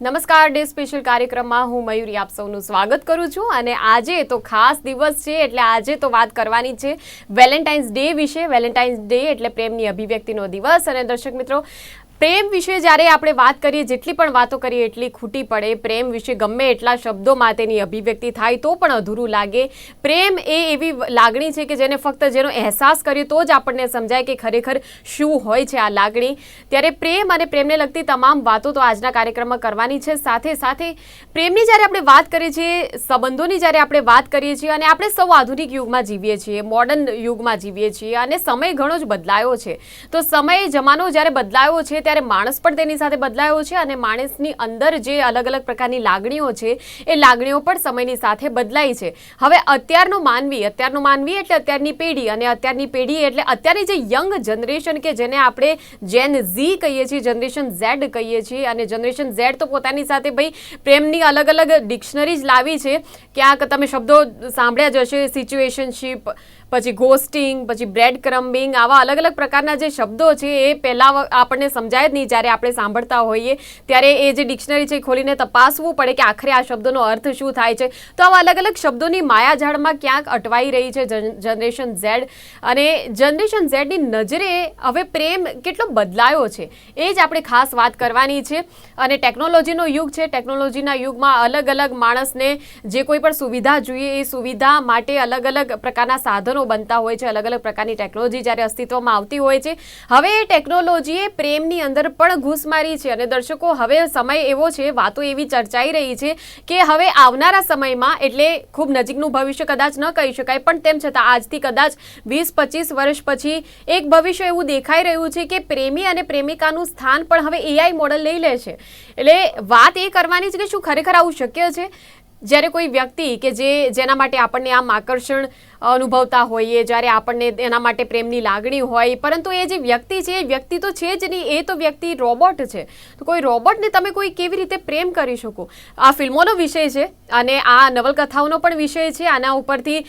નમસ્કાર, day special કાર્યક્રમમાં હું મયુરી આપ સૌનું સ્વાગત કરું છું અને આજે તો ખાસ દિવસ છે એટલે આજે તો વાત કરવાની છે વેલેન્ટાઇન્સ ડે વિશે. વેલેન્ટાઇન્સ ડે એટલે પ્રેમની અભિવ્યક્તિનો દિવસ અને દર્શક મિત્રો પ્રેમ વિશે જ્યારે આપણે વાત કરીએ, જેટલી પણ વાતો કરીએ, એટલી ખૂટી પડે. પ્રેમ વિશે ગમે એટલા શબ્દોમાં તેની અભિવ્યક્તિ થાય તો પણ અધૂરું લાગે. પ્રેમ એ એવી લાગણી છે કે જેને ફક્ત જેનો અહેસાસ કરીએ તો જ આપણને સમજાય કે ખરેખર શું હોય છે આ લાગણી. ત્યારે પ્રેમ અને પ્રેમને લગતી તમામ વાતો તો આજના કાર્યક્રમમાં કરવાની છે. સાથે સાથે પ્રેમની જ્યારે આપણે વાત કરીએ છીએ, સંબંધોની જ્યારે આપણે વાત કરીએ છીએ અને આપણે સૌ આધુનિક યુગમાં જીવીએ છીએ, મોડર્ન યુગમાં જીવીએ છીએ અને સમય ઘણો જ બદલાયો છે. તો સમય જમાનો જ્યારે બદલાયો છે ત્યારે માણસ પણ તેની સાથે બદલાયો છે અને માણસની અંદર જે અલગ અલગ પ્રકારની લાગણીઓ છે, એ લાગણીઓ પણ સમયની સાથે બદલાઈ છે. હવે અત્યારનો માનવી અત્યારનો માનવી એટલે અત્યારની પેઢી અને અત્યારની પેઢી એટલે અત્યારની જે યંગ જનરેશન કે જેને આપણે જેન ઝી કહીએ છીએ, જનરેશન ઝેડ કહીએ છીએ અને જનરેશન ઝેડ તો પોતાની સાથે ભાઈ પ્રેમની અલગ અલગ ડિક્શનરી જ લાવી છે. ક્યાંક તમે શબ્દો સાંભળ્યા જ હશે સિચ્યુએશનશીપ પછી ઘોસ્ટિંગ, પછી બ્રેડ ક્રમ્બિંગ આવા અલગ અલગ પ્રકારના જે શબ્દો છે, એ પહેલાં આપણને સમજાય જ નહીં. જ્યારે આપણે સાંભળતા હોઈએ, ત્યારે એ જે ડિક્શનરી છે ખોલીને તપાસવું પડે કે આખરે આ શબ્દોનો અર્થ શું થાય છે. તો આવા અલગ અલગ શબ્દોની માયાજાળમાં ક્યાંક અટવાઈ રહી છે જનરેશન ઝેડ અને જનરેશન ઝેડની નજરે હવે પ્રેમ કેટલો બદલાયો છે, એ જ આપણે ખાસ વાત કરવાની છે. અને ટેકનોલોજીનો યુગ છે. ટેકનોલોજીના યુગમાં અલગ અલગ માણસને જે કોઈ પણ સુવિધા જોઈએ, એ સુવિધા માટે અલગ અલગ પ્રકારના સાધનો બનતા હોય છે, અલગ અલગ પ્રકારની ટેકનોલોજી જ્યારે અસ્તિત્વમાં આવતી હોય છે. હવે એ ટેકનોલોજીએ પ્રેમની અંદર પણ ઘૂસ મારી છે અને દર્શકો, હવે સમય એવો છે, વાતો એવી ચર્ચાઈ રહી છે કે હવે આવનારા સમયમાં, એટલે ખૂબ નજીકનું ભવિષ્ય કદાચ ન કહી શકાય, પણ તેમ છતાં આજથી કદાચ વીસ, પચીસ વર્ષ પછી એક ભવિષ્ય એવું દેખાઈ રહ્યું છે કે પ્રેમી અને પ્રેમિકાનું સ્થાન પણ હવે એઆઈ મોડલ લઈ લે છે. એટલે વાત એ કરવાની છે કે શું ખરેખર આવું શક્ય છે? જ્યારે કોઈ વ્યક્તિ કે જે જેના માટે આપણને આમ આકર્ષણ અનુભવતા હોઈએ, જ્યારે આપણને એના માટે પ્રેમની લાગણી હોય. પરંતુ એ જે વ્યક્તિ છે, એ વ્યક્તિ તો છે જ નહીં, એ તો વ્યક્તિ રોબોટ છે. તો કોઈ રોબોટને તમે કોઈ કેવી રીતે પ્રેમ કરી શકો? આ ફિલ્મોનો વિષય છે અને આ નવલકથાઓનો પણ વિષય છે. આના ઉપરથી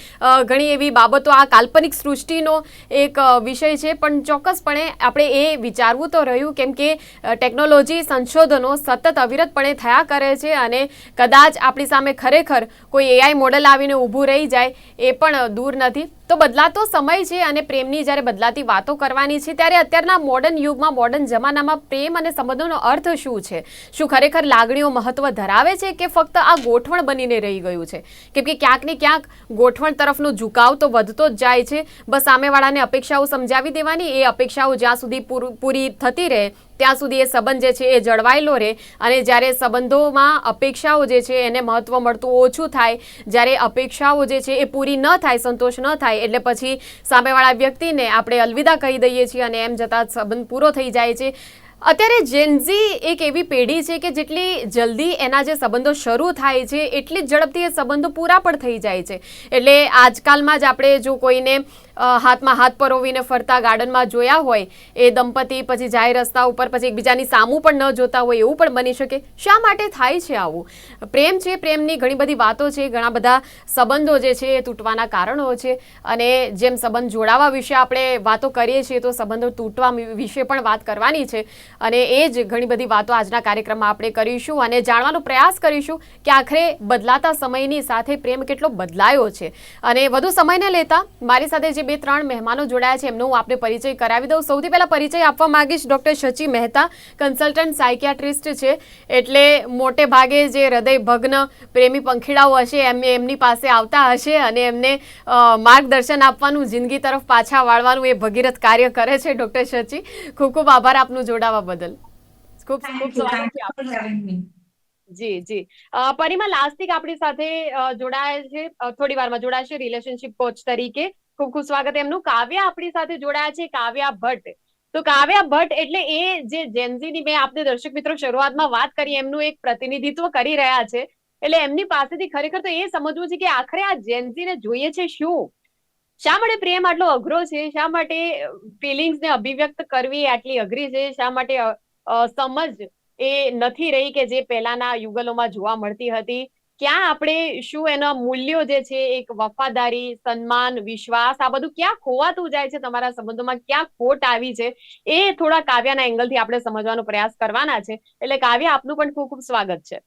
ઘણી એવી બાબતો, આ કાલ્પનિક સૃષ્ટિનો એક વિષય છે. પણ ચોક્કસપણે આપણે એ વિચારવું તો રહ્યું કેમ કે ટેકનોલોજી સંશોધનો સતત અવિરતપણે થયા કરે છે અને કદાચ આપણી સામે ખરેખર કોઈ એઆઈ મોડલ આવીને ઊભું રહી જાય, એ પણ દૂર નથી તો બદલાતો સમય છે અને પ્રેમની જ્યારે બદલાતી વાતો કરવાની છે, ત્યારે અત્યારના મોડર્ન યુગમાં મોડર્ન જમાનામાં પ્રેમ અને સંબંધોનો અર્થ શું છે? શું ખરેખર લાગણીઓ મહત્વ ધરાવે છે કે ફક્ત આ ગોઠવણ બનીને રહી ગયું છે? કેમ કે ક્યાંક ને ક્યાંક ગોઠવણ તરફનો ઝુકાવ તો વધતો જ જાય છે, બસ સામેવાળાને અપેક્ષાઓ સમજાવી દેવાની, એ અપેક્ષાઓ જ્યાં સુધી પૂરી થતી રહે, ત્યાં સુધી એ સંબંધ જે છે એ જળવાયેલો રહે અને જ્યારે સંબંધોમાં અપેક્ષાઓ જે છે એને મહત્વ મળતું ઓછું થાય, જ્યારે અપેક્ષાઓ જે છે એ પૂરી ન થાય, સંતોષ ન થાય એટલે પછી સામેવાળા વ્યક્તિને આપણે અલવિદા કહી દઈએ છીએ અને એમ જતાં સંબંધ પૂરો થઈ જાય છે. અત્યારે જેન્ઝી એક એવી પેઢી છે કે જેટલી જલ્દી એના જે સંબંધો શરૂ થાય છે, એટલી જ ઝડપથી એ સંબંધો પૂરા પણ થઈ જાય છે. એટલે આજકાલમાં જ આપણે જો કોઈને હાથમાં હાથ પરોવીને ફરતા ગાર્ડનમાં જોયા હોય, એ દંપતી પછી જાય રસ્તા ઉપર, પછી એકબીજાની સામું પણ ન જોતા હોય એવું પણ બની શકે. શા માટે થાય છે આવું? પ્રેમ છે પ્રેમની ઘણી બધી વાતો છે, ઘણા બધા સંબંધો જે છે એ તૂટવાના કારણો છે. અને જેમ સંબંધ જોડાવા વિશે આપણે વાતો કરીએ છીએ, તો સંબંધો તૂટવા વિશે પણ વાત કરવાની છે. અને એ જ ઘણી બધી વાતો આજના કાર્યક્રમમાં આપણે કરીશું અને જાણવાનો પ્રયાસ કરીશું કે આખરે બદલાતા સમયની સાથે પ્રેમ કેટલો બદલાયો છે. અને વધુ સમયને લેતા મારી સાથે જે બે ત્રણ મહેમાનો જોડાયા છે એમનો હું આપને પરિચય કરાવી દઉં. સૌથી પહેલાં પરિચય આપવા માંગીશ doctor Shachi Mehta consultant psychiatrist છે. એટલે મોટે ભાગે જે હૃદય ભગ્ન પ્રેમી પંખીડાઓ હશે એમ એમની પાસે આવતા હશે અને એમને માર્ગદર્શન આપવાનું જિંદગી તરફ પાછા વાળવાનું એ ભગીરથ કાર્ય કરે છે ડૉક્ટર શચી. ખૂબ ખૂબ આભાર આપનું જોડાવા બદલ. ખૂબ ખૂબ સ્વાગત. જી જી પરિમા લાસ્ટિક આપણી સાથે જોડાયા છે. થોડી વારમાં જોડાશે રિલેશનશિપ કોચ તરીકે. ખૂબ ખૂબ સ્વાગત. એમનું કાવ્યા આપણી સાથે જોડાયા છે, કાવ્યા ભટ્ટ. તો કાવ્યા ભટ્ટ એટલે એ જે જેન્ઝીની મેં આપને દર્શક મિત્રો શરૂઆતમાં વાત કરી, એમનું એક પ્રતિનિધિત્વ કરી રહ્યા છે. એટલે એમની પાસેથી ખરેખર તો એ સમજવું છે કે આખરે આ જેન્ઝીને જોઈએ છે શું? શા માટે પ્રેમ આટલો અઘરો છે? શા માટે ફિલિંગ્સ ને અભિવ્યક્ત કરવી આટલી અઘરી છે? શા માટે સમજ એ નથી રહી કે જે પહેલાના યુગલોમાં જોવા મળતી હતી? ક્યાં આપણે શું એના મૂલ્યો જે છે એક વફાદારી સન્માન વિશ્વાસ આ બધું ક્યાં ખોવાતું જાય છે તમારા સંબંધોમાં? ક્યાં ખોટ આવી છે? એ થોડા કાવ્યના એંગલથી આપણે સમજવાનો પ્રયાસ કરવાના છે. એટલે કાવ્ય આપનું પણ ખૂબ ખૂબ સ્વાગત છે.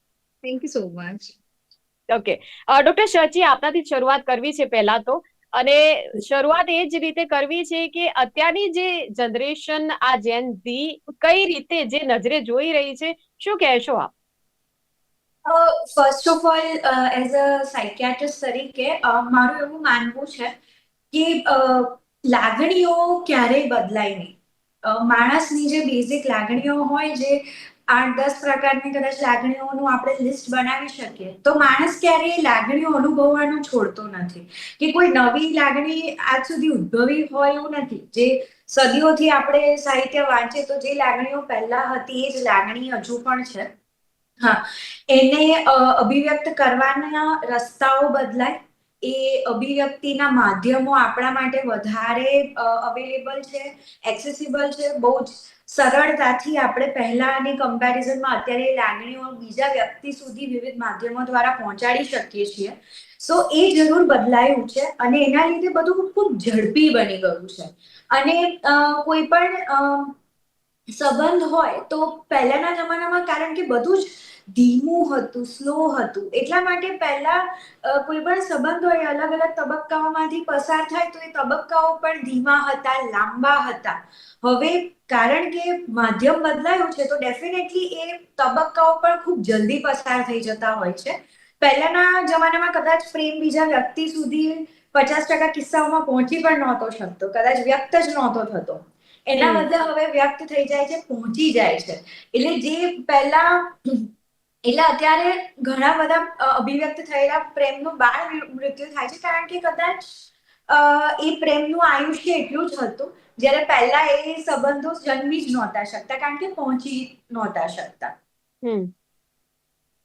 Thank you so much okay doctor Shachi આપનાથી શરૂઆત કરવી છે પહેલા તો. અને શરૂઆત એ જ રીતે કરવી છે કે અત્યારની જે જનરેશન આ જેન ઝી કઈ રીતે જે નજરે જોઈ રહી છે શું કહેશો આપ? First of all as a psychiatrist તરીકે મારું એવું માનવું છે કે લાગણીઓ ક્યારેય બદલાય નહીં. માણસની જે બેઝિક લાગણીઓ હોય, જે આઠ, દસ પ્રકારની કદાચ લાગણીઓનું આપણે લિસ્ટ બનાવી શકીએ, તો માણસ ક્યારેય લાગણીઓ અનુભવવાનું છોડતો નથી. કે કોઈ નવી લાગણી આજ સુધી ઉદ્ભવી હોય એવું નથી. જે સદીઓથી આપણે સાહિત્ય વાંચીએ તો જે લાગણીઓ પહેલા હતી, એ જ લાગણી હજુ પણ છે. હા. એને અભિવ્યક્ત કરવાના રસ્તાઓ બદલાય. એ અભિવ્યક્તિના માધ્યમો આપણા માટે વધારે અવેલેબલ છે એક્સેસિબલ છે. બહુ જ સરળતાથી આપણે પહેલાની કમ્પેરિઝનમાં અત્યારે લાગણીઓ બીજા વ્યક્તિ સુધી વિવિધ માધ્યમો દ્વારા પહોંચાડી શકીએ છીએ. સો એ જરૂર બદલાયું છે અને એના લીધે બધું ખૂબ ઝડપી બની ગયું છે. અને કોઈ પણ સંબંધ હોય તો પહેલાના જમાનામાં કારણ કે બધું જ ધીમું હતું સ્લો હતું. એટલા માટે પહેલા કોઈ પણ સંબંધ હોય અલગ અલગ તબક્કાઓમાંથી પસાર થાય તો એ તબક્કાઓ પણ ધીમા હતા લાંબા હતા. હવે કારણ કે માધ્યમ બદલાયું છે તો ડેફિનેટલી એ તબક્કાઓ પણ ખૂબ જલ્દી પસાર થઈ જતા હોય છે. પહેલાના જમાનામાં કદાચ પ્રેમ બીજા વ્યક્તિ સુધી પચાસ ટકા કિસ્સાઓમાં પહોંચી પણ નહોતો શકતો કદાચ વ્યક્ત જ નહોતો થતો. એના બદલે હવે વ્યક્ત થઈ જાય છે પહોંચી જાય છે. એટલે જે પહેલા એટલે અત્યારે ઘણા બધા અભિવ્યક્ત થયેલા પ્રેમનું બાળ મૃત્યુ થાય છે. કારણ કે કદાચ એ પ્રેમનું આયુષ્ય એટલું જ હતું જ્યારે પહેલા એ સંબંધો જન્મી જ નહોતા શકતા કારણ કે પહોંચી નહોતા શકતા. હમ.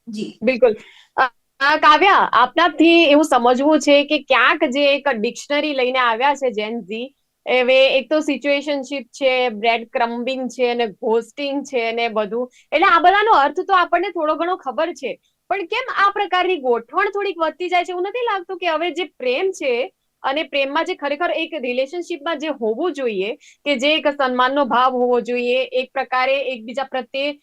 જી. બિલકુલ. કાવ્યા આપનાથી એવું સમજવું છે કે ક્યાંક જે એક ડિક્શનરી લઈને આવ્યા છે જેન ઝી હવે એક તો સિચ્યુએશનશીપ છે બ્રેડ ક્રમ્બિંગ છે અને ઘોસ્ટિંગ છે ને બધું. એટલે આ બધાનો અર્થ તો આપણને થોડો ઘણો ખબર છે. પણ કેમ આ પ્રકારની ગોઠવણ થોડીક વધતી જાય છે? એવું નથી લાગતું કે હવે જે પ્રેમ છે અને પ્રેમમાં જે ખરેખર એક રિલેશનશિપમાં જે હોવું જોઈએ, કે જે એક સન્માનનો ભાવ હોવો જોઈએ, એક પ્રકારે એકબીજા પ્રત્યે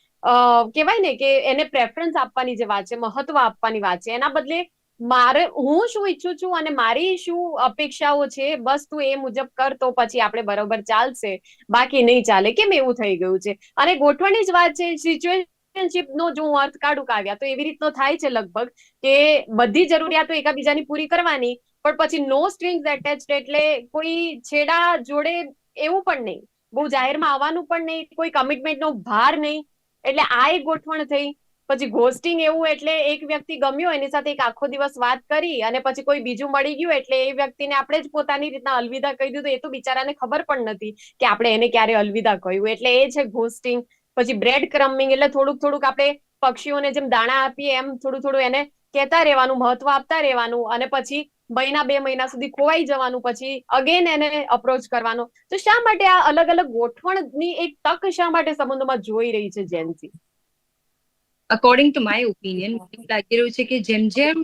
કહેવાય ને કે એને પ્રેફરન્સ આપવાની જે વાત છે, મહત્વ આપવાની વાત છે, એના બદલે મારે, હું શું ઈચ્છું છું અને મારી શું અપેક્ષાઓ છે, બસ તું એ મુજબ કર તો પછી આપણે બરોબર ચાલશે. બાકી નહીં ચાલે. કેમ એવું થઈ ગયું છે? અને ગોઠવણની જ વાત છે સિચ્યુએશનશિપ નો જો હું અર્થ કાઢું કાવ્યા, તો એવી રીતનો થાય છે લગભગ કે બધી જરૂરિયાતો એકાબીજાની પૂરી કરવાની, પણ પછી નો સ્ટ્રિંગ્સ એટેચડ એટલે કોઈ છેડા જોડે એવું પણ નહીં. બહુ જાહેરમાં આવવાનું પણ નહીં, કોઈ કમિટમેન્ટનો ભાર નહીં. એટલે આ એક ગોઠવણ થઈ. પછી ઘોસ્ટિંગ એવું એટલે એક વ્યક્તિ ગમ્યો, એની સાથે એક આખો દિવસ વાત કરી અને પછી કોઈ બીજું મળી ગયું એટલે એ વ્યક્તિને આપણે જ પોતાની રીતના અલવિદા કહી દીધું. એ તો બિચારાને ખબર પણ નથી કે આપણે એને ક્યારે અલવિદા કહ્યું. એટલે એ છે ઘોસ્ટિંગ. પછી બ્રેડ ક્રમિંગ એટલે થોડુંક થોડુંક આપણે પક્ષીઓને જેમ દાણા આપીએ એમ થોડું થોડું એને કહેતા રહેવાનું, મહત્વ આપતા રહેવાનું અને પછી મહિના બે મહિના સુધી ખોવાઈ જવાનું, પછી અગેન એને અપ્રોચ કરવાનો. તો શા માટે આ અલગ અલગ ગોઠવણની એક તક શા માટે સંબંધોમાં જોઈ રહી છે Gen Z according to my opinion મને લાગી રહ્યું છે કે જેમ જેમ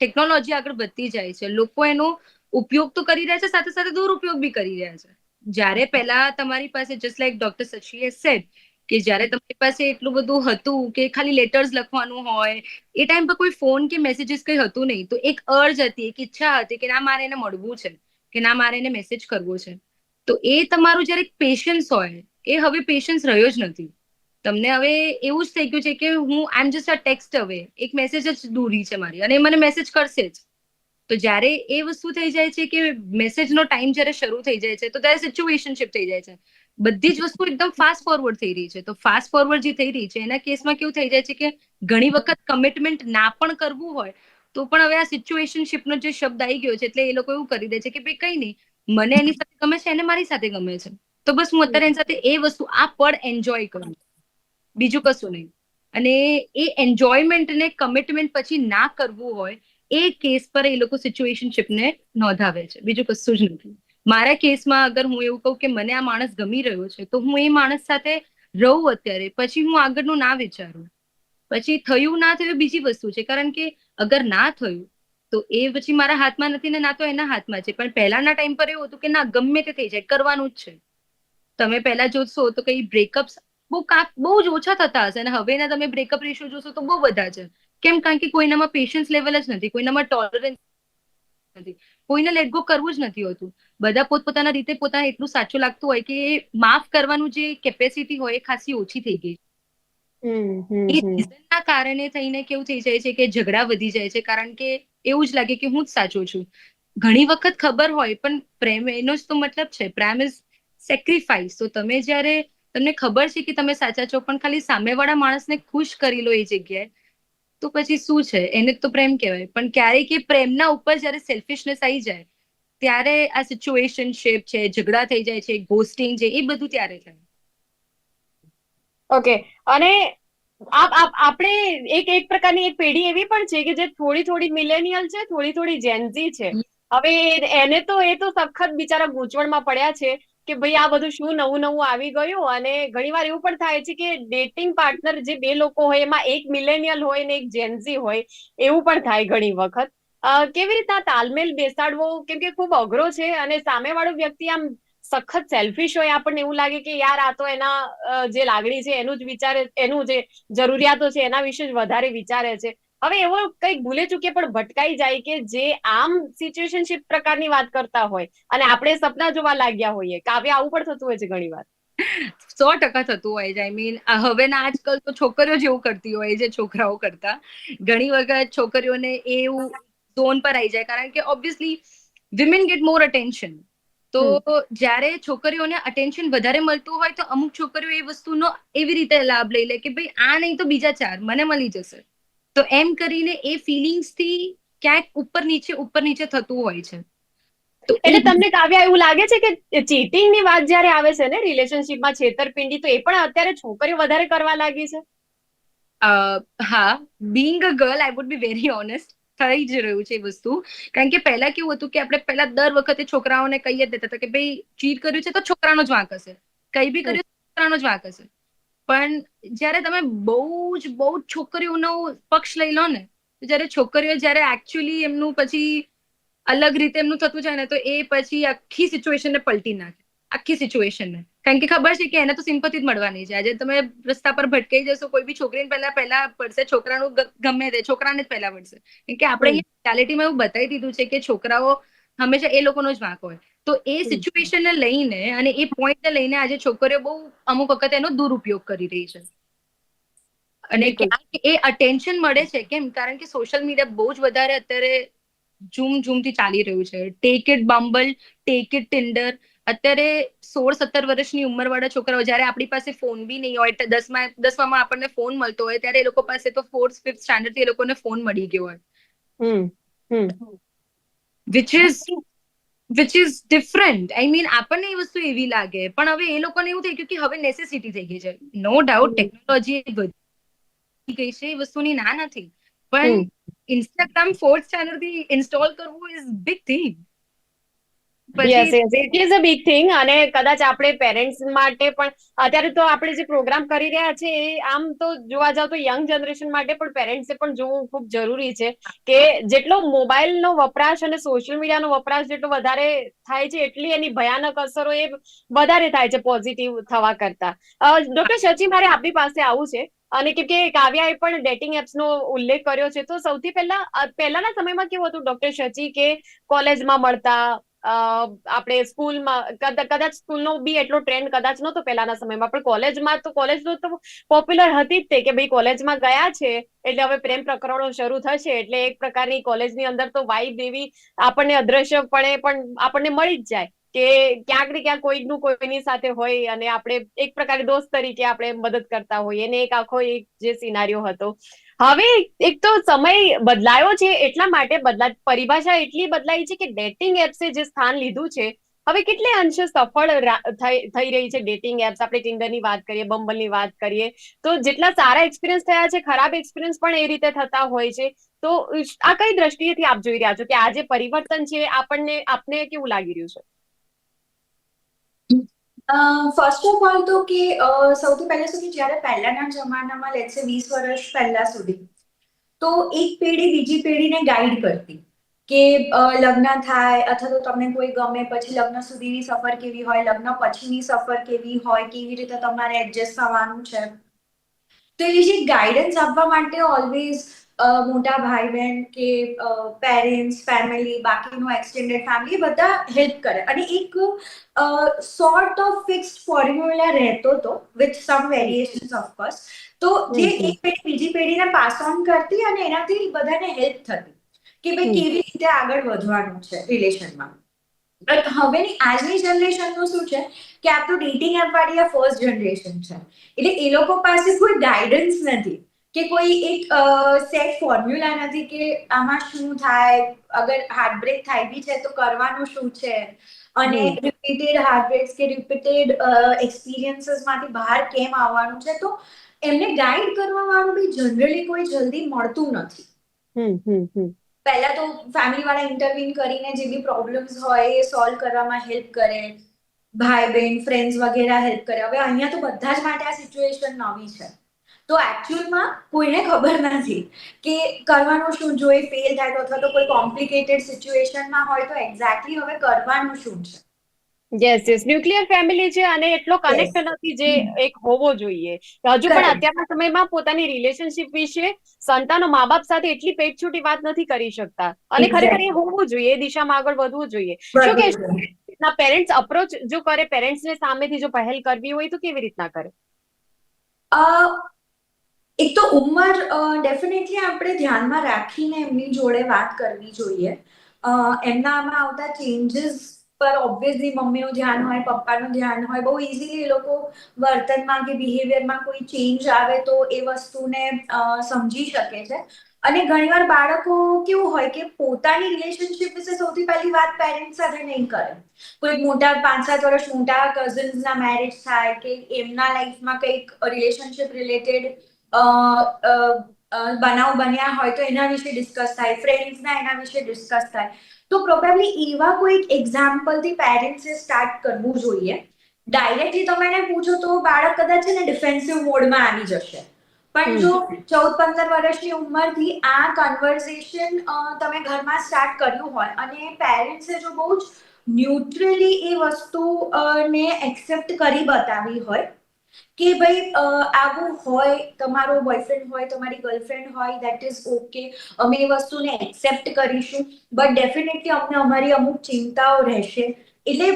ટેકનોલોજી આગળ વધતી જાય છે લોકો એનો ઉપયોગ તો કરી રહ્યા છે સાથે સાથે દુરુપયોગ બી કરી રહ્યા છે. જ્યારે પહેલા તમારી પાસે જસ્ટ લાઈક ડોક્ટર સચીએ સેડ કે જ્યારે તમારી પાસે એટલું બધું હતું કે ખાલી લેટર્સ લખવાનું હોય એ ટાઈમ પર કોઈ ફોન કે મેસેજીસ કંઈ હતું નહીં. તો એક અર્જ હતી એક ઈચ્છા હતી કે ના મારે એને મળવું છે કે ના મારે એને મેસેજ કરવો છે. તો એ તમારું જ્યારે પેશન્સ હોય એ હવે પેશન્સ રહ્યો જ નથી. તમને હવે એવું જ થઈ ગયું છે કે હું આઈ એમ જસ્ટ અ ટેક્સ્ટ હવે એક મેસેજ જ દૂરી છે મારી અને મને મેસેજ કરશે જ. તો જ્યારે એ વસ્તુ થઈ જાય છે કે મેસેજનો ટાઈમ જ્યારે શરૂ થઈ જાય છે, તો ત્યારે સિચ્યુએશનશિપ થઈ જાય છે. બધી જ વસ્તુ એકદમ ફાસ્ટ ફોરવર્ડ થઈ રહી છે. તો ફાસ્ટ ફોરવર્ડ જે થઈ રહી છે, એના કેસમાં કેવું થઈ જાય છે કે ઘણી વખત કમિટમેન્ટ ના પણ કરવું હોય, તો પણ હવે આ સિચ્યુએશનશિપનો જે શબ્દ આવી ગયો છે એટલે એ લોકો એવું કરી દે છે કે ભાઈ કઈ નહીં મને એની સાથે ગમે છે, એને મારી સાથે ગમે છે. તો બસ હું અત્યારે એની સાથે એ વસ્તુ આ પળ એન્જોય કરું. બીજું કશું નહીં. અને એ એન્જોયમેન્ટને કમિટમેન્ટ પછી ના કરવું હોય, એ કેસ પર એ લોકો સિચ્યુએશનશિપને નોંધાવે છે. બીજું કશું જ નથી. મારા કેસમાં અગર હું એવું કહું કે મને આ માણસ ગમી રહ્યો છે, તો હું એ માણસ સાથે રહું અત્યારે. પછી હું આગળનું ના વિચારું. પછી થયું ના થયું બીજી વસ્તુ છે. કારણ કે અગર ના થયું, તો એ પછી મારા હાથમાં નથી ને ના તો એના હાથમાં છે. પણ પહેલાના ટાઈમ પર એવું હતું કે ના, ગમે તે થઈ જાય, કરવાનું જ છે. તમે પહેલા જોશો તો કઈ બ્રેકઅપ્સ બહુ કાંક બહુ જ ઓછા થતા હશે અને હવેના તમે બ્રેકઅપ રેશિયો જોશો તો બહુ બધા છે. કેમ કારણ કે કોઈનામાં પેશન્સ લેવલ જ નથી કોઈનામાં ટોલરન્સ નથી કોઈને લેટ ગો કરવું જ નથી હોતું. બધા પોતપોતાના રીતે પોતાને એટલું સાચું લાગતું હોય કે માફ કરવાનું જે કેપેસિટી હોય એ ખાસી ઓછી થઈ ગઈ એ રીઝનના કારણે થઈને કેવું થઈ જાય છે કે ઝઘડા વધી જાય છે કારણ કે એવું જ લાગે કે હું જ સાચો છું. ઘણી વખત ખબર હોય પણ પ્રેમ એનો જ તો મતલબ છે. પ્રેમ ઇઝ સેક્રિફાઈસ તો તમે જ્યારે તમને ખબર છે કે તમે સાચા છો પણ ખાલી સામેવાળા માણસને ખુશ કરી લો એ જગ્યાએ. તો પછી શું છે? એને તો પ્રેમ કહેવાય. પણ ક્યારેક એ પ્રેમના ઉપર જ્યારે સેલ્ફિશનેસ આવી જાય ત્યારે આ સિચ્યુએશન શેપ છે ઝઘડા થઈ જાય છે ગોસ્ટિંગ છે એ બધું ત્યારે થાય. ઓકે અને આપ આપ આપણે એક એક પ્રકારની એક પેઢી એવી પણ છે કે જે થોડી થોડી મિલેનિયલ છે થોડી થોડી જેન્ઝી છે. હવે એને તો એ તો સખત બિચારા ગૂંચવણમાં પડ્યા છે. કે ભાઈ આ બધું શું નવું નવું આવી ગયું? અને ઘણીવાર એવું પણ થાય છે કે ડેટિંગ પાર્ટનર જે બે લોકો હોય, એમાં એક મિલેનિયલ હોય ને એક જેન્ઝી હોય, એવું પણ થાય ઘણી વખત. કેવી રીતના તાલમેલ બેસાડવો? કેમ કે ખૂબ અઘરો છે અને સામેવાળો વ્યક્તિ આમ સખત સેલ્ફિશ હોય, આપણને એવું લાગે કે યાર આ તો એના જે લાગણી છે, એનું જ વિચારે, એનું જે જરૂરિયાતો છે, એના વિશે જ વધારે વિચારે છે. હવે એવો કંઈક ભૂલે ચૂકે પણ ભટકાઈ જાય કે જે આમ સિચ્યુએશનશિપ પ્રકારની વાત કરતા હોય અને આપણે સપના જોવા લાગ્યા હોઈએ કાવ્ય આવું પણ થતું હોય છે ઘણી વાર. સો ટકા થતું હોય છે. આઈ મીન હવેના આજકાલ તો છોકરીઓ જેવું કરતી હોય છે છોકરાઓ કરતા. ઘણી વખત છોકરીઓને એવું ઝોન પર આવી જાય કારણ કે obviously women get more attention તો જ્યારે છોકરીઓને અટેન્શન વધારે મળતું હોય તો અમુક છોકરીઓ એ વસ્તુનો એવી રીતે લાભ લઈ લે કે ભાઈ આ નહીં તો બીજા ચાર મને મળી જશે. તો એમ કરીને એ ફિલિંગ્સથી ક્યાંક ઉપર નીચે ઉપર નીચે થતું હોય છે. એટલે તમને કાવ્ય એવું લાગે છે કે ચીટિંગની વાત જ્યારે આવે છે ને રિલેશનશીપમાં છેતરપિંડી તો એ પણ અત્યારે છોકરીઓ વધારે કરવા લાગી છે? અ, હા being a girl I would be very honest થઈ જ રહ્યું છે એ વસ્તુ. કારણ કે પહેલા કેવું હતું કે આપણે પહેલા દર વખતે છોકરાઓને કહી જ દેતા હતા કે ભાઈ ચીટ કર્યું છે તો છોકરાનો જ વાંક હશે. કઈ બી કર્યું છોકરાનો જ વાંક હશે. પણ જ્યારે તમે બહુ જ બહુ જ છોકરીઓનો પક્ષ લઈ લો ને તો જ્યારે છોકરીઓ જ્યારે એકચ્યુઅલી એમનું પછી અલગ રીતે એમનું થતું જાય ને તો એ પછી આખી સિચ્યુએશનને પલટી નાખે. આખી સિચ્યુએશનને કારણ કે ખબર છે કે એને તો સિમ્પથી જ મળવાની છે. આજે તમે રસ્તા પર ભટકાઈ જશો કોઈ બી છોકરીને પહેલા પહેલા પડશે. છોકરાનું ગમે તે છોકરાને જ પહેલા પડશે. કેમ કે આપણે રિયાલિટીમાં એવું બતાવી દીધું છે કે છોકરાઓ હંમેશા એ લોકોનો જ વાંક હોય. તો એ. સિચ્યુએશનને લઈને અને એ પોઈન્ટને લઈને આજે છોકરીઓ બહુ અમુક વખત એનો દુરુપયોગ કરી રહી છે. અને ક્યાંક એ અટેન્શન મળે છે કેમ? કારણ કે સોશિયલ મીડિયા બહુ જ વધારે અત્યારે ઝૂમ ઝૂમથી ચાલી રહ્યું છે. Take it Bumble take it Tinder અત્યારે સોળ સત્તર વર્ષની ઉંમરવાળા છોકરાઓ જ્યારે આપણી પાસે ફોન બી નહીં હોય દસમા દસમામાં આપણને ફોન મળતો હોય ત્યારે એ લોકો પાસે તો ફોર્થ ફિફ્થ સ્ટાન્ડર્ડથી એ લોકોને ફોન મળી ગયો હોય. Hmm hmm. Which is which is different I mean આપણને એ વસ્તુ એવી લાગે પણ હવે એ લોકોને એવું થઈ ગયું કે હવે નેસેસિટી થઈ ગઈ છે. નો ડાઉટ ટેકનોલોજી વધી ગઈ છે એ વસ્તુની ના નથી. પણ ઇન્સ્ટાગ્રામ ફોર્થ ચેનલથી ઇન્સ્ટોલ કરવું is big thing yes a big thing અને કદાચ આપણે પેરેન્ટ્સ માટે પણ, અત્યારે તો આપણે જે પ્રોગ્રામ કરી રહ્યા છે એ આમ તો જોવા જાવ તો યંગ જનરેશન માટે પણ પેરેન્ટ્સે પણ જોવું ખૂબ જરૂરી છે કે જેટલો મોબાઈલનો વપરાશ અને સોશિયલ મીડિયાનો વપરાશ જેટલો વધારે થાય છે, એટલી એની ભયાનક અસરો એ વધારે થાય છે પોઝિટિવ થવા કરતા. ડોક્ટર સચિન મારે આપની પાસે આવું છે અને કેમ કે કાવ્યાએ પણ ડેટિંગ એપ્સનો ઉલ્લેખ કર્યો છે. તો સૌથી પહેલા પહેલાના સમયમાં કેવું હતું ડોક્ટર શચી કે કોલેજમાં મળતા આપણે સ્કૂલમાં, કદા- કદાચ સ્કૂલનો બી એટલો ટ્રેન્ડ કદાચ નહોતો પહેલાના સમયમાં, પણ કોલેજમાં તો કોલેજનો તો પોપ્યુલર હતી જ તે કે ભાઈ કોલેજમાં ગયા છે, એટલે હવે પ્રેમ પ્રકરણો શરૂ થશે, એટલે એક પ્રકારની કોલેજની અંદર તો વાઇબ એવી આપણને અદ્રશ્યપણે પણ આપણને મળી જ જાય કે ક્યાંક ને ક્યાંક કોઈનું કોઈની સાથે હોય અને આપણે એક પ્રકારે દોસ્ત તરીકે આપણે મદદ કરતા હોઈએ, અને એક આખો એક જે સિનારીઓ હતો હવે એક તો સમય બદલાયો છે, એટલા માટે બદલા, પરિભાષા એટલી બદલાઈ છે કે ડેટિંગ એપ્સે જે સ્થાન લીધું છે, હવે કેટલે અંશે સફળ થઈ રહી છે ડેટિંગ એપ્સ આપણે ટિન્ડરની વાત કરીએ બમ્બલની વાત કરીએ, તો જેટલા સારા એક્સપિરિયન્સ થયા છે, ખરાબ એક્સપિરિયન્સ પણ એ રીતે થતા હોય છે, તો આ કઈ દ્રષ્ટિએથી આપ જોઈ રહ્યા છો કે આ જે પરિવર્તન છે, આપણને, આપને કેવું લાગી રહ્યું છે? ફર્સ્ટ ઓફ ઓલ તો કે સૌથી પહેલા સુધી જ્યારે પહેલાના જમાનામાં લેટ્સ વીસ વર્ષ પહેલા સુધી, તો એક પેઢી બીજી પેઢીને ગાઈડ કરતી કે લગ્ન થાય અથવા તો તમને કોઈ ગમે, પછી લગ્ન સુધીની સફર કેવી હોય, લગ્ન પછીની સફર કેવી હોય, કેવી રીતે તમારે એડજસ્ટ થવાનું છે. તો એ જે ગાઈડન્સ આપવા માટે ઓલવેઝ મોટા ભાઈ બહેન કે પેરેન્ટ્સ ફેમિલી બાકીનું એક્સટેન્ડેડ ફેમિલી બધા હેલ્પ કરે. અને એક સોર્ટ ઓફ ફિક્સ્ડ ફોર્મ્યુલા રહેતો હતો વિથ સમ વેરિએશન્સ ઓફકોર્સ તો જે. એક પેઢી બીજી પેઢીને પાસ ઓન કરતી અને એનાથી બધાને હેલ્પ થતી કે ભાઈ કેવી રીતે આગળ વધવાનું છે રિલેશનમાં બટ હવેની આજની જનરેશનનું શું છે કે આપણું ડેટિંગ એપ વાળી આ ફર્સ્ટ જનરેશન છે. એટલે એ લોકો પાસે કોઈ ગાઈડન્સ નથી. કે કોઈ એક સેટ ફોર્મ્યુલા નથી કે આમાં શું થાય અગર હાર્ટબ્રેક થાય બી છે તો કરવાનું શું છે? અને. રિપીટેડ હાર્ટબ્રેક્સ કે રિપીટેડ એક્સપિરિયન્સીસમાંથી બહાર કેમ આવવાનું છે તો એમને ગાઈડ કરવા વાળું બી જનરલી કોઈ જલ્દી મળતું નથી. પહેલા તો ફેમિલી વાળા ઇન્ટરવીન કરીને જે બી પ્રોબ્લેમ્સ હોય એ સોલ્વ કરવામાં હેલ્પ કરે. ભાઈ બહેન ફ્રેન્ડ્સ વગેરે હેલ્પ કરે. હવે અહીંયા તો બધા જ માટે આ સિચ્યુએશન નવી છે. તો એકચ્યુઅલમાં કોઈને ખબર નથી કે કરવાનું શું જો એ ફેલ થાય તો અથવા તો કોઈ કોમ્પ્લિકેટેડ સિચ્યુએશનમાં હોય તો એક્ઝેક્ટલી હવે કરવાનું શું છે? યસ યસ ન્યુક્લિયર ફેમિલી છે અને એટલો કનેક્ટ નથી જે એક હોવો જોઈએ. હજુ પણ અત્યારના સમયમાં પોતાની રિલેશનશિપ વિશે સંતાનો મા બાપ સાથે એટલી પેટછૂટી વાત નથી કરી શકતા. અને ખરેખર એ હોવું જોઈએ એ દિશામાં આગળ વધવું જોઈએ. શું કે પેરેન્ટ્સ અપ્રોચ જો કરે પેરેન્ટ્સને સામેથી જો પહેલ કરવી હોય તો કેવી રીતના કરે? અ, એક તો ઉંમર ડેફિનેટલી આપણે ધ્યાનમાં રાખીને એમની જોડે વાત કરવી જોઈએ. એમનામાં આવતા ચેન્જીસ પર ઓબ્વિયસલી મમ્મીનું ધ્યાન હોય, પપ્પાનું ધ્યાન હોય, બહુ ઇઝીલી એ લોકો વર્તનમાં કે બિહેવિયરમાં કોઈ ચેન્જ આવે તો એ વસ્તુને સમજી શકે છે. અને ઘણીવાર બાળકો કેવું હોય કે પોતાની રિલેશનશિપ વિશે સૌથી પહેલી વાત પેરેન્ટ્સ સાથે નહીં કરે. કોઈ મોટા પાંચ સાત વર્ષ મોટા કઝન્સના મેરેજ થાય કે એમના લાઈફમાં કંઈક રિલેશનશિપ રિલેટેડ બનાવ બન્યા હોય તો એના વિશે ડિસ્કસ થાય ફ્રેન્ડ્સના એના વિશે ડિસ્કસ થાય. તો પ્રોબેબલી એવા કોઈક એક્ઝામ્પલથી પેરેન્ટ્સે સ્ટાર્ટ કરવું જોઈએ. ડાયરેક્ટલી તમે એને પૂછો તો બાળક કદાચ છે ને ડિફેન્સિવ મોડમાં આવી જશે. પણ જો ચૌદ પંદર વર્ષની ઉંમરથી આ કન્વર્ઝેશન તમે ઘરમાં સ્ટાર્ટ કર્યું હોય અને પેરેન્ટ્સે જો બહુ જ ન્યુટ્રલી એ વસ્તુ ને એક્સેપ્ટ કરી બતાવી હોય કે ભાઈ આવું હોય, તમારો બોયફ્રેન્ડ હોય, તમારી ગર્લફ્રેન્ડ હોય દેટ ઇઝ ઓકે અમે એ વસ્તુને એક્સેપ્ટ કરીશું. બટ ડેફિનેટલી અમને અમારી અમુક ચિંતાઓ રહેશે. એટલે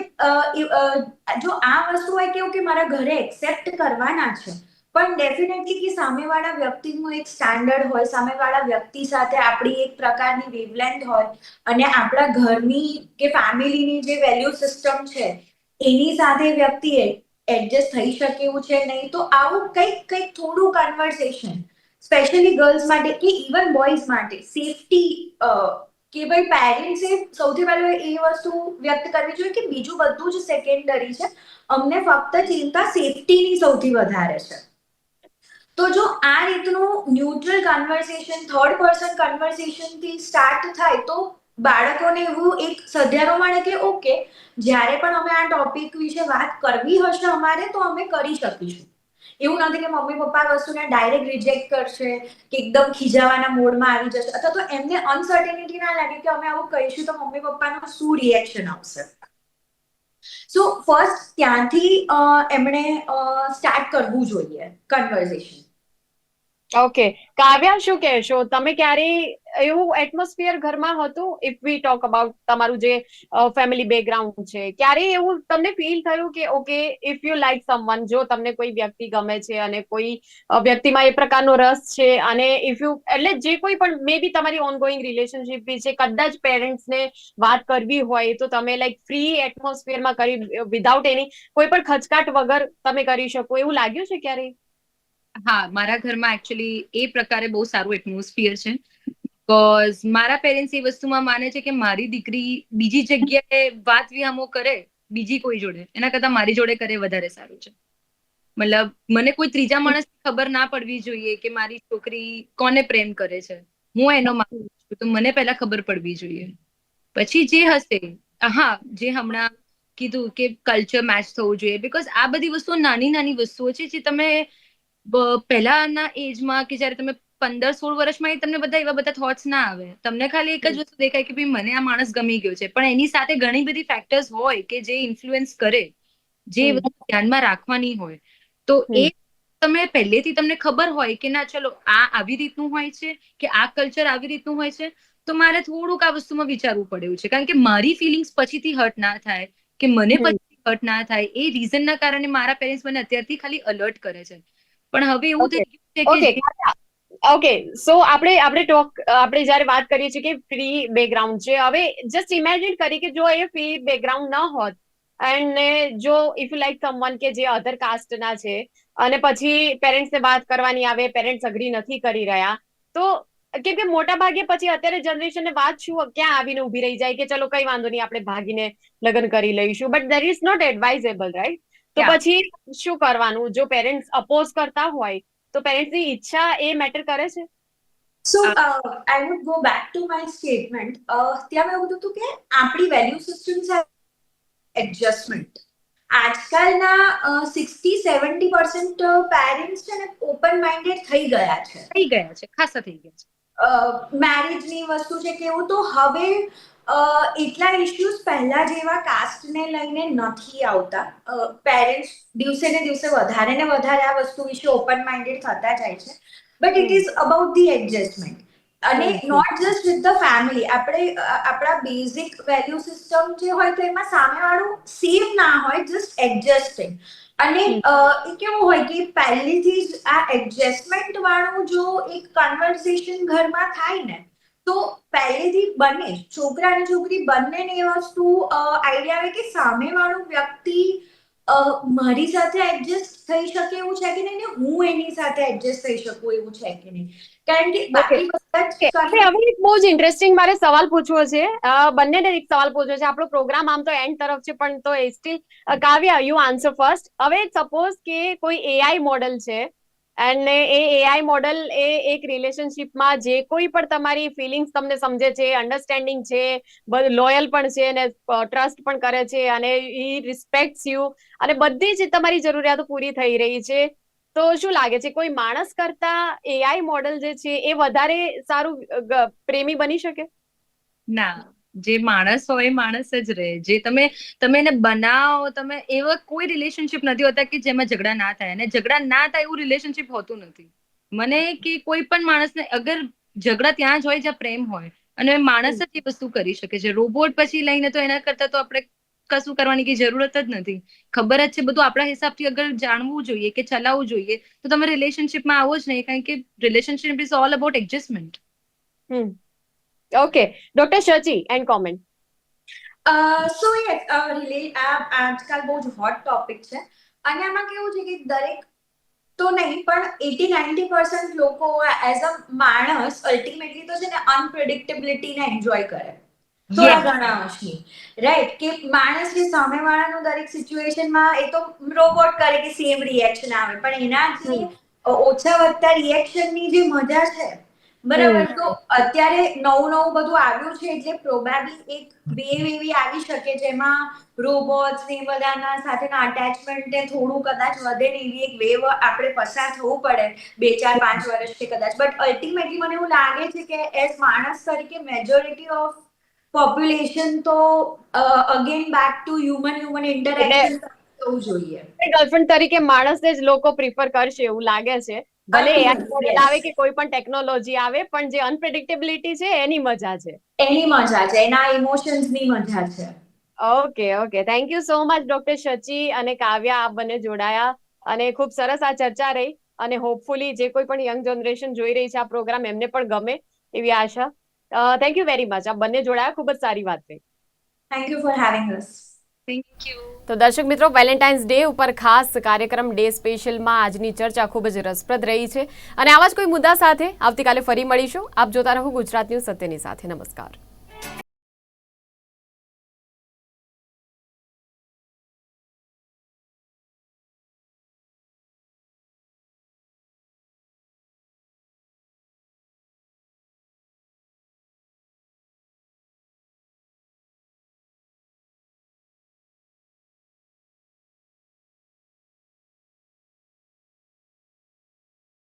જો આ વસ્તુ હોય કેવું કે મારા ઘરે એક્સેપ્ટ કરવાના છે. પણ ડેફિનેટલી કે સામેવાળા વ્યક્તિનું એક સ્ટાન્ડર્ડ હોય, સામેવાળા વ્યક્તિ સાથે આપણી એક પ્રકારની વેવલેન્થ હોય, અને આપણા ઘરની કે ફેમિલીની જે વેલ્યુ સિસ્ટમ છે, એની સાથે વ્યક્તિએ એડજસ્ટ થઈ શકે એવું છે નહીં, તો આવું કંઈક કંઈક થોડું કન્વર્સેશન સ્પેશિયલી ગર્લ્સ માટે કે ઇવન બોયઝ માટે સેફટી કે ભાઈ પેરેન્ટ્સે સૌથી પહેલું એ વસ્તુ વ્યક્ત કરવી જોઈએ કે બીજું બધું જ સેકન્ડરી છે. અમને ફક્ત ચિંતા સેફટીની સૌથી વધારે છે. તો જો આ રીતનું ન્યુટ્રલ કન્વર્સેશન થર્ડ પર્સન કન્વર્સેશનથી સ્ટાર્ટ થાય તો બાળકોને એવું એક સધ્યારો મળે કે ઓકે, જ્યારે પણ અમે આ ટોપિક વિશે વાત કરવી હશે અમારે, તો અમે કરી શકીશું. એવું નથી કે મમ્મી પપ્પા વસ્તુને ડાયરેક્ટ રિજેક્ટ કરશે, કે એકદમ ખીજાવાના મોડમાં આવી જશે, અથવા તો એમને અનસર્ટેનિટી ના લાગે કે અમે આવું કહીશું તો મમ્મી પપ્પાનું શું રિએક્શન આવશે. સો ફર્સ્ટ ત્યાંથી એમણે સ્ટાર્ટ કરવું જોઈએ કન્વર્ઝેશન ઓકે કાવ્યા, શું કહેશો? તમે ક્યારે એવું એટમોસ્ફિયર ઘરમાં હતું? ઇફ વી ટોક અબાઉટ તમારું જે ફેમિલી બેકગ્રાઉન્ડ છે. ક્યારે એવું તમને ફીલ થયું કે okay if you like someone જો તમને કોઈ વ્યક્તિ ગમે છે અને કોઈ વ્યક્તિમાં એ પ્રકારનો રસ છે અને ઇફ યુ એટલે જે કોઈ પણ મે બી તમારી ઓનગોઈંગ રિલેશનશિપ વિશે કદાચ પેરેન્ટ્સને વાત કરવી હોય, તો તમે લાઈક ફ્રી એટમોસ્ફિયરમાં કરી વિધાઉટ એની કોઈ પણ ખચકાટ વગર તમે કરી શકો. એવું લાગ્યું છે ક્યારેય? હા, મારા ઘરમાં એકચ્યુઅલી એ પ્રકારે બહુ સારું એટમોસ્ફિયર છે. બીકોઝ મારા પેરેન્ટ્સ એ વસ્તુમાં માને છે કે મારી દીકરી બીજી જગ્યાએ વાત વિહામો કરે, બીજી કોઈ જોડે. એના કરતાં મારી જોડે કરે વધારે સારું છે. મતલબ મને કોઈ ત્રીજા માણસ ખબર ના પડવી જોઈએ કે મારી છોકરી કોને પ્રેમ કરે છે. હું એનો માનું છું, તો મને પહેલા ખબર પડવી જોઈએ. પછી જે હશે, હા, જે હમણાં કીધું કે કલ્ચર મેચ થવું જોઈએ. બીકોઝ આ બધી વસ્તુઓ નાની નાની વસ્તુઓ છે જે તમે પહેલાના એજમાં કે જ્યારે તમે પંદર સોળ વર્ષમાં એ તમને બધા એવા બધા થોટ્સ ના આવે. તમને ખાલી એક જ વસ્તુ દેખાય કે ભાઈ મને આ માણસ ગમી ગયો છે. પણ એની સાથે ઘણી બધી ફેક્ટર્સ હોય કે જે ઇન્ફ્લુઅન્સ કરે જે ધ્યાનમાં રાખવાની હોય. તો એ તમે પહેલેથી તમને ખબર હોય કે ના ચલો આ આવી રીતનું હોય છે કે આ કલ્ચર આવી રીતનું હોય છે તો મારે થોડુંક આ વસ્તુમાં વિચારવું પડે છે. કારણ કે મારી ફિલિંગ્સ પછીથી હર્ટ ના થાય કે મને. પછી હર્ટ ના થાય એ રીઝનના કારણે મારા પેરેન્ટ્સ મને અત્યારથી ખાલી અલર્ટ કરે છે. પણ હવે એવું થઈ ગયું છે કે ઓકે સો આપણે આપણે ટોક આપણે જ્યારે વાત કરીએ છીએ કે ફ્રી બેકગ્રાઉન્ડ છે હવે જસ્ટ ઇમેજિન કરી કે જો એ ફ્રી બેકગ્રાઉન્ડ ન હોત એન્ડ જો ઇફ યુ લાઈક સમવન કે જે અધર કાસ્ટના છે અને પછી પેરેન્ટ્સને વાત કરવાની આવે પેરેન્ટ્સ અગ્રી નથી કરી રહ્યા તો કેમ કે મોટા ભાગે પછી અત્યારે જનરેશનને વાત શું ક્યાં આવીને ઊભી રહી જાય કે ચલો કઈ વાંધો નહીં આપણે ભાગીને લગ્ન કરી લઈશું but that is not advisable right તો પછી શું કરવાનું? જો પેરેન્ટ્સ અપોઝ કરતા હોય તો પેરેન્ટ્સની ઈચ્છા એ મેટર કરે છે? So I would go back to my statement ત્યાં મેં એવું હતું કે આપણી વેલ્યુ સિસ્ટમ છે એડજસ્ટમેન્ટ આજકાલના સિક્સટી સેવન્ટી પર્સન્ટ પેરેન્ટ્સ છે ને ઓપન માઇન્ડેડ થઈ ગયા છે. થઈ ગયા છે ખાસા થઈ ગયા છે. મેરેજની વસ્તુ છે કે એવું તો હવે એટલા ઇશ્યુઝ પહેલા જેવા કાસ્ટને લઈને નથી આવતા. પેરેન્ટ્સ દિવસે ને દિવસે વધારે ને વધારે આ વસ્તુ વિશે ઓપન માઇન્ડેડ થતા જાય છે. But it is about the adjustment અને not just with the family આપણે આપણા બેઝિક વેલ્યુ સિસ્ટમ જે હોય તો એમાં સામેવાળું સેમ ના હોય જસ્ટ એડજસ્ટિંગ અને એ કેવું હોય કે પહેલેથી જ આ એડજસ્ટમેન્ટ વાળું જો એક કન્વર્સેશન ઘરમાં થાય ને તો પહેલેથી બંને છોકરા અને છોકરી બંનેને એ વસ્તુ આઈડિયા આવે કે સામેવાળું વ્યક્તિ અ, મારી સાથે એડજસ્ટ થઈ શકે એવું છે કે નહીં હું એની સાથે એડજસ્ટ થઈ શકું એવું છે કે નહીં? કારણ કે બાકી હવે એક બહુ જ ઇન્ટરેસ્ટિંગ મારે સવાલ પૂછવો છે. બંનેને એક સવાલ પૂછવો છે. આપણો પ્રોગ્રામ આમ તો એન્ડ તરફ છે પણ તો still Kavya you answer first હવે સપોઝ કે કોઈ એઆઈ મોડલ છે અને એ એઆઈ મોડલ એ એક રિલેશનશિપમાં જે કોઈ પણ તમારી ફિલિંગ્સ તમને સમજે છે અન્ડરસ્ટેન્ડિંગ છે લોયલ પણ છે અને ટ્રસ્ટ પણ કરે છે અને ઈ રિસ્પેક્ટ્સ યુ અને બધી જ તમારી જરૂરિયાતો પૂરી થઈ રહી છે. તો શું લાગે છે, કોઈ માણસ કરતા એઆઈ મોડલ જે છે એ વધારે સારું પ્રેમી બની શકે? ના. જે માણસ હોય એ માણસ જ રહે. જે તમે તમે એને બનાવો, તમે એવા કોઈ રિલેશનશિપ નથી હોતા કે જેમાં ઝઘડા ના થાય. અને ઝઘડા ના થાય એવું રિલેશનશિપ હોતું નથી. મને કે કોઈ પણ માણસને અગર ઝઘડા ત્યાં જ હોય જ્યાં પ્રેમ હોય અને માણસ જ એ વસ્તુ કરી શકે છે. રોબોટ પછી લઈને તો એના કરતા તો આપણે કશું કરવાની કઈ જરૂરત જ નથી. ખબર જ છે બધું આપણા હિસાબથી અગર જાણવું જોઈએ કે ચલાવવું જોઈએ તો તમે રિલેશનશિપમાં આવો જ નહીં. કારણ કે relationship is all about adjustment hmm. Okay doctor Shachi and comment so yes relay આ આજકાલ બહુ જ હોટ ટોપિક છે. અને આમાં કેવું છે કે દરેક તો નહીં પણ એટી નાઇન્ટી પર્સન્ટ લોકો એઝ અ માણસ અલ્ટિમેટલી તો છે ને અનપ્રિડિક્ટેબિલિટીને એન્જોય કરે. થોડા Yes. ઘણા અંશની રાઈટ કે માણસ જે સામેવાળાનું દરેક સિચ્યુએશનમાં એ તો રોબોટ કરે કે સેમ રિએક્શન આવે. પણ એનાથી ઓછા વધતા રિએક્શનની જે મજા છે બરાબર તો અત્યારે નવું નવું બધું આવ્યું છે એટલે પ્રોબેબલી એક વેવ એવી આવી શકે જેમાં રોબોટ્સ ને બધાના સાથેના અટેચમેન્ટ ને થોડું કદાચ વધે ને એવી એક વેવ આપણે પસાર થવું પડે બે ચાર પાંચ વર્ષ કે કદાચ. બટ અલ્ટિમેટલી મને એવું લાગે છે કે એઝ માણસ તરીકે મેજોરિટી ઓફ પોપ્યુલેશન તો again back to human human interaction થવું જોઈએ. ગર્લફ્રેન્ડ તરીકે માણસને જ લોકો પ્રિફર કરશે એવું લાગે છે. ભલે. આવે કે કોઈ પણ ટેકનોલોજી આવે પણ જે અનપ્રેડિક્ટેબિલિટી છે એની મજા છે. એની મજા છે એના ઇમોશન્સની મજા છે. Okay okay thank you so much doctor Shachi અને કાવ્યા આપ બંને જોડાયા. અને ખૂબ સરસ આ ચર્ચા રહી. અને હોપફુલી જે કોઈ પણ યંગ જનરેશન જોઈ રહી છે આ પ્રોગ્રામ એમને પણ ગમે એવી આશા. થેન્ક યુ વેરી મચ આપ બંને જોડાયા. ખૂબ જ સારી વાત થઈ. Thank you for having us દર્શક મિત્રો વેલેન્ટાઇન્સ ડે ઉપર ખાસ કાર્યક્રમ ડે સ્પેશિયલમાં આજની ચર્ચા ખૂબ જ રસપ્રદ રહી છે. અને આવા જ કોઈ મુદ્દા સાથે આવતીકાલે ફરી મળીશું. આપ જોતા રહો ગુજરાત ન્યૂઝ સત્યની સાથે. નમસ્કાર.